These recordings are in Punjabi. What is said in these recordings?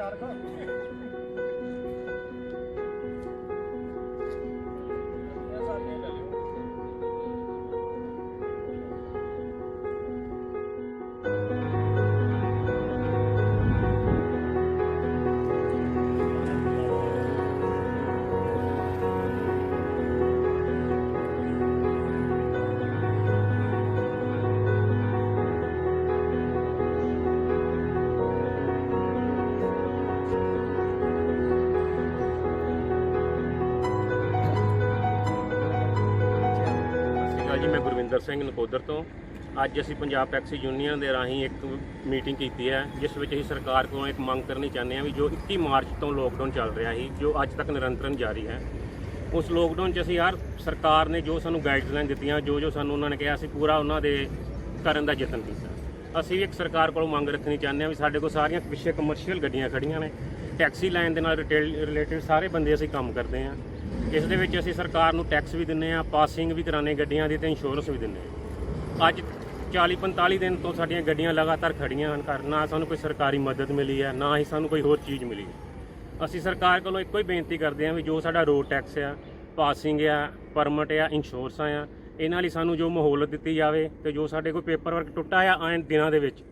gotta go. ਜੀ, ਮੈਂ ਗੁਰਵਿੰਦਰ ਸਿੰਘ ਨਕੋਦਰ ਤੋਂ। ਅੱਜ ਅਸੀਂ ਪੰਜਾਬ ਟੈਕਸੀ ਯੂਨੀਅਨ ਦੇ ਰਾਹੀਂ ਇੱਕ ਮੀਟਿੰਗ ਕੀਤੀ ਹੈ, ਜਿਸ ਵਿੱਚ ਅਸੀਂ ਸਰਕਾਰ ਕੋਲੋਂ ਇੱਕ ਮੰਗ ਕਰਨੀ ਚਾਹੁੰਦੇ ਹਾਂ ਵੀ ਜੋ 21 ਮਾਰਚ ਤੋਂ ਲੋਕਡਾਊਨ ਚੱਲ ਰਿਹਾ ਸੀ, ਜੋ ਅੱਜ ਤੱਕ ਨਿਰੰਤਰਨ ਜਾਰੀ ਹੈ, ਉਸ ਲੋਕਡਾਊਨ 'ਚ ਅਸੀਂ ਹਰ ਸਰਕਾਰ ਨੇ ਜੋ ਸਾਨੂੰ ਗਾਈਡਲਾਈਨ ਦਿੱਤੀਆਂ ਜੋ ਜੋ ਸਾਨੂੰ ਉਹਨਾਂ ਨੇ ਕਿਹਾ, ਅਸੀਂ ਪੂਰਾ ਉਹਨਾਂ ਦੇ ਕਰਨ ਦਾ ਯਤਨ ਕੀਤਾ। ਅਸੀਂ ਵੀ ਇੱਕ ਸਰਕਾਰ ਕੋਲੋਂ ਮੰਗ ਰੱਖਣੀ ਚਾਹੁੰਦੇ ਹਾਂ ਵੀ ਸਾਡੇ ਕੋਲ ਸਾਰੀਆਂ ਪਿੱਛੇ ਕਮਰਸ਼ੀਅਲ ਗੱਡੀਆਂ ਖੜੀਆਂ ਨੇ। ਟੈਕਸੀ ਲਾਈਨ ਦੇ ਨਾਲ ਰਿਟੇਲ ਰਿਲੇਟਡ ਸਾਰੇ ਬੰਦੇ ਅਸੀਂ ਕੰਮ ਕਰਦੇ ਹਾਂ। ਇਸ ਦੇ ਵਿੱਚ ਅਸੀਂ ਸਰਕਾਰ ਨੂੰ ਟੈਕਸ ਵੀ ਦਿੰਨੇ ਆ ਪਾਸਿੰਗ ਵੀ ਕਰਾਣੇ ਗੱਡੀਆਂ ਦੀ ਤੇ ਇੰਸ਼ੋਰੈਂਸ ਵੀ ਦਿੰਨੇ ਆ ਅੱਜ 40 45 ਦਿਨ ਤੋਂ ਸਾਡੀਆਂ ਗੱਡੀਆਂ ਲਗਾਤਾਰ ਖੜੀਆਂ ਹਨ ਘਰ, ਨਾ ਸਾਨੂੰ ਕੋਈ ਸਰਕਾਰੀ ਮਦਦ ਮਿਲੀ ਹੈ, ਨਾ ਹੀ ਸਾਨੂੰ ਕੋਈ ਹੋਰ ਚੀਜ਼ ਮਿਲੀ ਅਸੀਂ ਸਰਕਾਰ ਕੋਲੋਂ ਇੱਕੋ ਹੀ ਬੇਨਤੀ ਕਰਦੇ ਹਾਂ ਵੀ ਜੋ ਸਾਡਾ ਰੋਡ ਟੈਕਸ ਆ ਪਾਸਿੰਗ ਆ ਪਰਮਿਟ ਆ ਇੰਸ਼ੋਰੈਂਸਾਂ ਆ ਇਹਨਾਂ ਲਈ ਸਾਨੂੰ ਜੋ ਮਹੌਲਤ ਦਿੱਤੀ ਜਾਵੇ ਤੇ ਜੋ ਸਾਡੇ ਕੋਈ ਪੇਪਰ ਵਰਕ ਟੁੱਟਾ ਆ ਆਇਨ ਦਿਨਾਂ ਦੇ ਵਿੱਚ,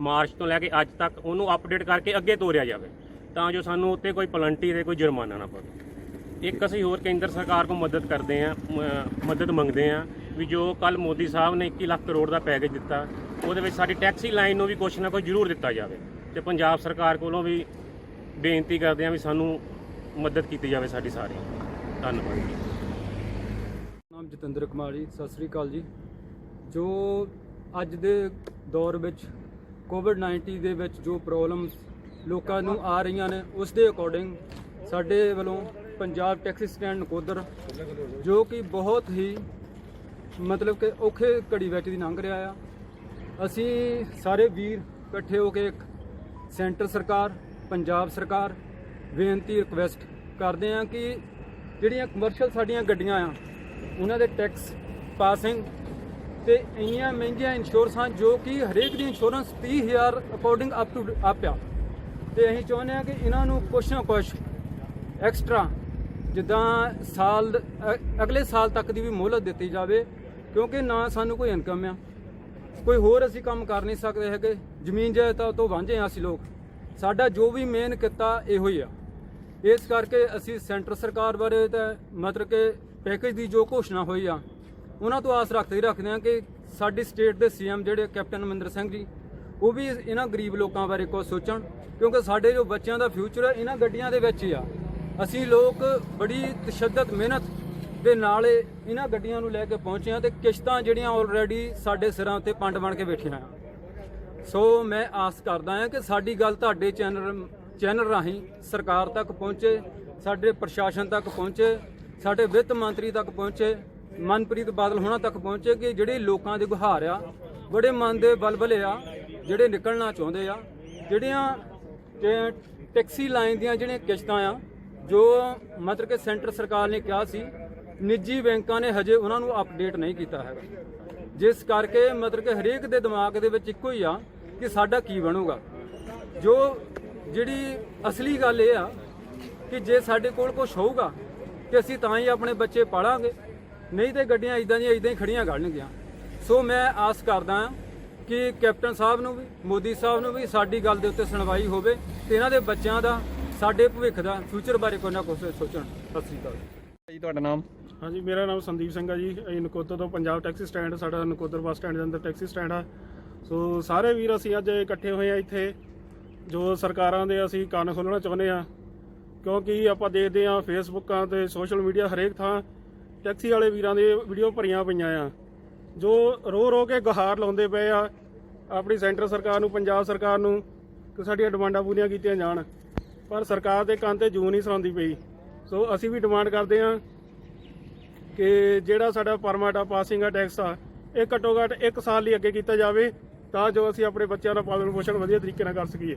ਮਾਰਚ ਤੋਂ ਲੈ ਕੇ ਅੱਜ ਤੱਕ ਉਹਨੂੰ ਅਪਡੇਟ ਕਰਕੇ ਅੱਗੇ ਤੋਰਿਆ ਜਾਵੇ, ਤਾਂ ਜੋ ਸਾਨੂੰ ਉੱਤੇ ਕੋਈ ਪਲੰਟੀ ਤੇ ਕੋਈ ਜੁਰਮਾਨਾ ਨਾ ਪਵੇ। ਇੱਕ ਅਸੀਂ ਹੋਰ ਕੇਂਦਰ ਸਰਕਾਰ ਕੋਲ ਮਦਦ ਕਰਦੇ ਆ ਮਦਦ ਮੰਗਦੇ ਆ ਵੀ ਜੋ ਕੱਲ ਮੋਦੀ ਸਾਹਿਬ ਨੇ 21 ਲੱਖ ਕਰੋੜ ਦਾ ਪੈਕੇਜ ਦਿੱਤਾ, ਉਹਦੇ ਵਿੱਚ ਸਾਡੀ ਟੈਕਸੀ ਲਾਈਨ ਨੂੰ ਵੀ ਕੁਛ ਨਾ ਕੁਛ ਜ਼ਰੂਰ ਦਿੱਤਾ ਜਾਵੇ ਤੇ ਪੰਜਾਬ ਸਰਕਾਰ ਕੋਲੋਂ ਵੀ ਬੇਨਤੀ ਕਰਦੇ ਆ ਵੀ ਸਾਨੂੰ ਮਦਦ ਕੀਤੀ ਜਾਵੇ ਸਾਡੀ ਸਾਰੀ। ਧੰਨਵਾਦ। ਜਤਿੰਦਰ ਕੁਮਾਰ ਜੀ, ਸਤਿ ਸ੍ਰੀ ਅਕਾਲ ਜੀ। ਜੋ ਅੱਜ ਦੇ ਦੌਰ ਵਿੱਚ ਕੋਵਿਡ-19 ਦੇ ਵਿੱਚ ਜੋ ਪ੍ਰੋਬਲਮਸ ਲੋਕਾਂ ਨੂੰ ਆ ਰਹੀਆਂ ਨੇ, ਉਸ ਦੇ ਅਕੋਰਡਿੰਗ ਸਾਡੇ ਵੱਲੋਂ ਪੰਜਾਬ ਟੈਕਸੀ ਸਟੈਂਡ ਨਕੋਦਰ, ਜੋ ਕਿ ਬਹੁਤ ਹੀ ਮਤਲਬ ਕਿ ਔਖੇ ਘੜੀ ਵਿੱਚ ਦੀ ਲੰਘ ਰਿਹਾ ਆ। ਅਸੀਂ ਸਾਰੇ ਵੀਰ ਇਕੱਠੇ ਹੋ ਕੇ ਇੱਕ ਸੈਂਟਰ ਸਰਕਾਰ, ਪੰਜਾਬ ਸਰਕਾਰ, ਬੇਨਤੀ ਰਿਕਵੈਸਟ ਕਰਦੇ ਹਾਂ ਕਿ ਜਿਹੜੀਆਂ ਕਮਰਸ਼ੀਅਲ ਸਾਡੀਆਂ ਗੱਡੀਆਂ ਆ ਉਹਨਾਂ ਦੇ ਟੈਕਸ ਪਾਸਿੰਗ ਤੇ ਇੰਨੀਆਂ ਮਹਿੰਗੀਆਂ ਇੰਸ਼ੋਰੈਂਸਾਂ ਜੋ ਕਿ ਹਰੇਕ ਦੀ insurance 30000 according up to up ਆ। ਤੇ ਅਸੀਂ ਚਾਹੁੰਦੇ ਹਾਂ ਕਿ ਇਹਨਾਂ ਨੂੰ ਕੁਛ ਨਾ ਕੁਛ ਐਕਸਟਰਾ ਜਿੱਦਾਂ ਸਾਲ ਅਗਲੇ ਸਾਲ ਤੱਕ ਦੀ ਵੀ ਮੋਹਲਤ ਦਿੱਤੀ ਜਾਵੇ, ਕਿਉਂਕਿ ਨਾ ਸਾਨੂੰ ਕੋਈ ਇਨਕਮ ਆ। ਕੋਈ ਹੋਰ ਅਸੀਂ ਕੰਮ ਕਰ ਨਹੀਂ ਸਕਦੇ ਹੈਗੇ। ਜ਼ਮੀਨ ਜਾਇਦਾਦ ਤੋਂ ਵਾਂਝੇ ਆ ਅਸੀਂ ਲੋਕ। ਸਾਡਾ ਜੋ ਵੀ ਮੇਨ ਕਿੱਤਾ ਇਹੋ ਹੀ ਆ। ਇਸ ਕਰਕੇ ਅਸੀਂ ਸੈਂਟਰ ਸਰਕਾਰ ਬਾਰੇ ਤਾਂ ਮਤਲਬ ਕਿ ਪੈਕੇਜ ਦੀ ਜੋ ਘੋਸ਼ਣਾ ਹੋਈ ਆ, ਉਹਨਾਂ ਤੋਂ ਆਸ ਰੱਖਦੇ ਹੀ ਰੱਖਦੇ ਆ ਕਿ ਸਾਡੀ ਸਟੇਟ ਦੇ ਸੀਐਮ ਜਿਹੜੇ ਕੈਪਟਨ ਅਮਰਿੰਦਰ ਸਿੰਘ ਜੀ, ਉਹ ਵੀ ਇਹਨਾਂ ਗਰੀਬ ਲੋਕਾਂ ਬਾਰੇ ਕੁਝ ਸੋਚਣ, ਕਿਉਂਕਿ ਸਾਡੇ ਜੋ ਬੱਚਿਆਂ ਦਾ ਫਿਊਚਰ ਹੈ ਇਹਨਾਂ ਗੱਡੀਆਂ ਦੇ ਵਿੱਚ ਹੀ ਆ। ਅਸੀਂ ਲੋਕ ਬੜੀ ਤਸ਼ੱਦਦ, ਮਿਹਨਤ ਦੇ ਨਾਲ ਇਹਨਾਂ ਗੱਡੀਆਂ ਨੂੰ ਲੈ ਕੇ ਪਹੁੰਚੇ ਆ ਤੇ ਕਿਸ਼ਤਾਂ ਜਿਹੜੀਆਂ ਆਲਰੇਡੀ ਸਾਡੇ ਸਿਰਾਂ ਉੱਤੇ ਪੰਡ ਬਣ ਕੇ ਬੈਠੀਆਂ ਆ। ਸੋ ਮੈਂ ਆਸ ਕਰਦਾ ਹਾਂ ਕਿ ਸਾਡੀ ਗੱਲ ਤੁਹਾਡੇ ਚੈਨਲ ਚੈਨਲ ਰਾਹੀਂ ਸਰਕਾਰ ਤੱਕ ਪਹੁੰਚੇ, ਸਾਡੇ ਪ੍ਰਸ਼ਾਸਨ ਤੱਕ ਪਹੁੰਚੇ ਸਾਡੇ ਵਿੱਤ ਮੰਤਰੀ ਤੱਕ ਪਹੁੰਚੇ, ਮਨਪ੍ਰੀਤ ਬਾਦਲ ਹੋਣਾ ਤੱਕ ਪਹੁੰਚੇ ਕਿ ਜਿਹੜੇ ਲੋਕਾਂ ਦੇ ਗੁਹਾਰ ਆ, ਬੜੇ ਮਨ ਦੇ ਬਲਬਲੇ ਆ, ਜਿਹੜੇ ਨਿਕਲਣਾ ਚਾਹੁੰਦੇ ਆ, ਜਿਹੜੀਆਂ ਟੈ- ਟੈਕਸੀ ਲਾਈਨ ਦੀਆਂ ਜਿਹੜੀਆਂ ਕਿਸ਼ਤਾਂ ਆ, ਜੋ ਮਤਲਬ ਕਿ ਸੈਂਟਰ ਸਰਕਾਰ ਨੇ ਕਿਹਾ ਸੀ, ਨਿੱਜੀ ਬੈਂਕਾਂ ਨੇ ਹਜੇ ਉਹਨਾਂ ਨੂੰ ਅਪਡੇਟ ਨਹੀਂ ਕੀਤਾ ਹੈਗਾ। ਜਿਸ ਕਰਕੇ ਮਤਲਬ ਕਿ ਹਰੇਕ ਦੇ ਦਿਮਾਗ ਦੇ ਵਿੱਚ ਇੱਕੋ ਹੀ ਆ ਕਿ ਸਾਡਾ ਕੀ ਬਣੂਗਾ। ਜੋ ਜਿਹੜੀ ਅਸਲੀ ਗੱਲ ਇਹ ਆ ਕਿ ਜੇ ਸਾਡੇ ਕੋਲ ਕੁਝ ਹੋਊਗਾ ਤੇ ਅਸੀਂ ਤਾਂ ਹੀ ਆਪਣੇ ਬੱਚੇ ਪਾਲਾਂਗੇ। ਨਹੀਂ ਤੇ ਗੱਡੀਆਂ ਇਦਾਂ ਦੀਆਂ ਇਦਾਂ ਹੀ ਖੜੀਆਂ ਗੜਨਗੀਆਂ ਸੋ ਮੈਂ ਆਸ ਕਰਦਾ ਹਾਂ ਕਿ ਕੈਪਟਨ ਸਾਹਿਬ ਨੂੰ ਵੀ ਮੋਦੀ ਸਾਹਿਬ ਨੂੰ ਵੀ ਸਾਡੀ ਗੱਲ ਦੇ ਉੱਤੇ ਸੁਣਵਾਈ ਹੋਵੇ ਤੇ ਇਹਨਾਂ ਦੇ ਬੱਚਿਆਂ ਦਾ ਸਾਡੇ ਭਵਿੱਖ ਦਾ ਫਿਊਚਰ ਬਾਰੇ ਕੋਈ ਨਾ ਕੁਝ ਸੋਚਣ। ਸਤਿ ਸ੍ਰੀ ਅਕਾਲ। ਜੀ ਤੁਹਾਡਾ ਨਾਮ? ਹਾਂਜੀ ਮੇਰਾ ਨਾਮ ਸੰਦੀਪ ਸਿੰਘ ਆ ਜੀ। ਅਸੀਂ ਨਕੋਦਰ ਤੋਂ ਪੰਜਾਬ ਟੈਕਸੀ ਸਟੈਂਡ ਸਾਡਾ ਨਕੋਦਰ ਬੱਸ ਸਟੈਂਡ ਦੇ ਅੰਦਰ ਟੈਕਸੀ ਸਟੈਂਡ ਆ। ਸੋ ਸਾਰੇ ਵੀਰ ਅਸੀਂ ਅੱਜ ਇਕੱਠੇ ਹੋਏ ਆ ਇੱਥੇ। ਜੋ ਸਰਕਾਰਾਂ ਦੇ ਅਸੀਂ ਕੰਨ ਖੋਲ੍ਹਣਾ ਚਾਹੁੰਦੇ ਆ ਕਿਉਂਕਿ ਆਪਾਂ ਦੇਖਦੇ ਆ ਫੇਸਬੁੱਕਾਂ ਤੇ ਸੋਸ਼ਲ ਮੀਡੀਆ ਹਰੇਕ ਥਾਂ ਟੈਕਸੀ ਵਾਲੇ ਵੀਰਾਂ ਦੇ ਵੀਡੀਓ ਭਰੀਆਂ ਪਈਆਂ ਆ। ਜੋ ਰੋ ਰੋ ਕੇ ਗਹਾਰ ਲਾਉਂਦੇ ਪਏ ਆ, ਆਪਣੀ ਸੈਂਟਰ ਸਰਕਾਰ ਨੂੰ, ਪੰਜਾਬ ਸਰਕਾਰ ਨੂੰ ਕਿ ਸਾਡੀਆਂ ਡਿਮਾਂਡਾਂ ਪੂਰੀਆਂ ਕੀਤੀਆਂ ਜਾਣ। ਪਰ ਸਰਕਾਰ ਦੇ ਕੰਨ ਤੇ ਜੂ ਨਹੀਂ ਸੁਣਾਉਂਦੀ ਪਈ। ਸੋ ਅਸੀਂ ਵੀ ਡਿਮਾਂਡ ਕਰਦੇ ਆ ਕਿ ਜਿਹੜਾ ਸਾਡਾ ਪਰਮਿਟ ਆ ਪਾਸਿੰਗ ਆ ਟੈਕਸ ਆ, ਇਹ ਘੱਟੋ ਘੱਟ 1 ਸਾਲ ਲਈ ਅੱਗੇ ਕੀਤਾ ਜਾਵੇ ਤਾਂ ਜੋ ਅਸੀਂ ਆਪਣੇ ਬੱਚਿਆਂ ਦਾ ਪਾਲਣ ਪੋਸ਼ਣ ਵਧੀਆ ਤਰੀਕੇ ਨਾਲ ਕਰ ਸਕੀਏ।